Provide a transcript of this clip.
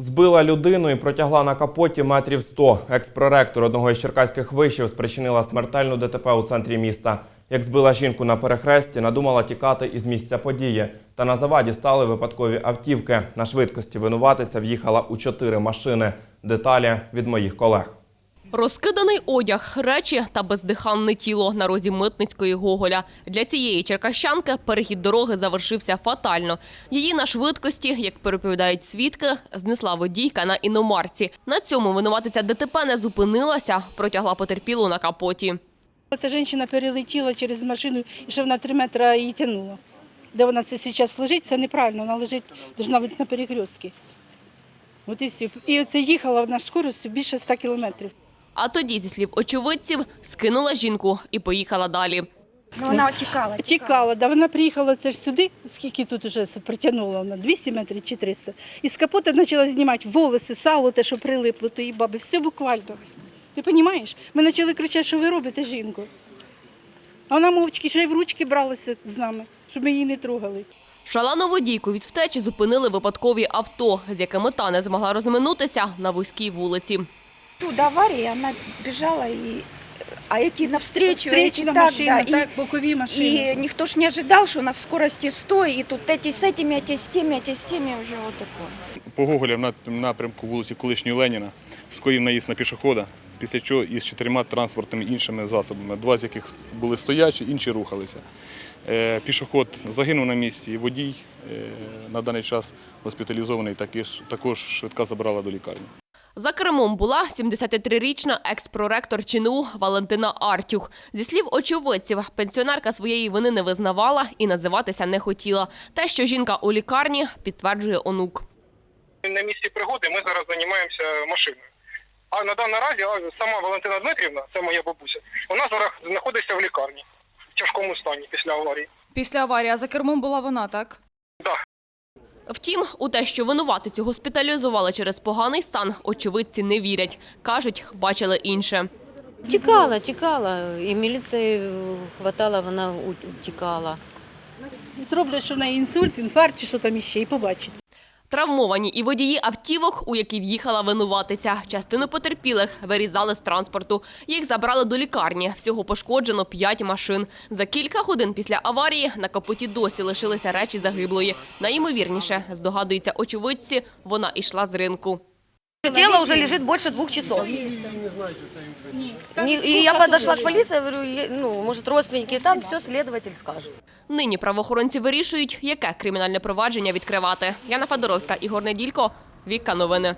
Збила людину і протягла на капоті метрів 100. Екс-проректор одного із черкаських вишів спричинила смертельну ДТП у центрі міста. Як збила жінку на перехресті, надумала тікати із місця події. Та на заваді стали випадкові автівки. На швидкості винуватиця в'їхала у чотири машини. Деталі від моїх колег. Розкиданий одяг, речі та бездиханне тіло на розі Митницької Гоголя. Для цієї черкащанки перехід дороги завершився фатально. Її на швидкості, як переповідають свідки, знесла водійка на іномарці. На цьому винуватиця ДТП не зупинилася, протягла потерпілу на капоті. Эта женщина перелетіла через машину і ще вона три метри її тягнула. Де вона це зараз лежить, це неправильно, вона лежить, повинна бути на перекрестці. От і все. І оце їхала на скоростю більше 100 кілометрів. А тоді, зі слів очевидців, скинула жінку і поїхала далі. Ну, вона тікала. Тікала, да вона приїхала це ж сюди, скільки тут вже притягнула вона, 200 метрів чи 300. І з капота почала знімати волоси, сало, те, що прилипло тої баби, все буквально. Ти розумієш? Ми почали кричати, що ви робите, жінку. А вона мовчки ще й в ручки бралася з нами, щоб ми її не трогали. Шалену водійку від втечі зупинили випадкові авто, з якими та не змогла розминутися на вузькій вулиці Тут авария, она бежала и а эти навстречу, Встречна эти так, машина, да, так, бокові и, машини. и никто ж не ожидал, что на скорости 100, и тут эти с этими, эти с теми, эти с теми, уже вот такое. По Гоголя в нап- напрямку вулиці колишньої Леніна скоїв наїзд на пішохода, після чого із чотирма транспортними іншими засобами, два з яких були стоячі, інші рухалися. Е, Пішоход загинув на місці, водій е, на даний час госпіталізований, також, також швидка забрала до лікарні. За кермом була 73-річна екс-проректор ЧНУ Валентина Артюх. Зі слів очевидців, пенсіонерка своєї вини не визнавала і називатися не хотіла. Те, що жінка у лікарні, підтверджує онук. на місці пригоди ми зараз займаємося машиною. А на даний разі сама Валентина Дмитрівна, це моя бабуся, вона зараз знаходиться в лікарні в тяжкому стані після аварії. Після аварії, а за кермом була вона, так? Да. Втім, у те, що винуватицю госпіталізували через поганий стан, очевидці не вірять. Кажуть, бачили інше. Тікала, тікала. І міліції хватала, вона утікала. Зроблять, що в неї інсульт, інфаркт чи що там іще, і побачить. Травмовані і водії автівок, у які в'їхала винуватиця. Частину потерпілих вирізали з транспорту. Їх забрали до лікарні. Всього пошкоджено п'ять машин. За кілька годин після аварії на капоті досі лишилися речі загиблої. Найімовірніше, здогадуються очевидці, вона йшла з ринку. Тело уже лежит больше двух часов. И я подошла к полиции, говорю, е- ну, может, родственники там, все следователь скажет. Нині правоохоронці вирішують, яке кримінальне провадження відкривати. Яна Федоровська, Ігор Неділько, Вікка Новини.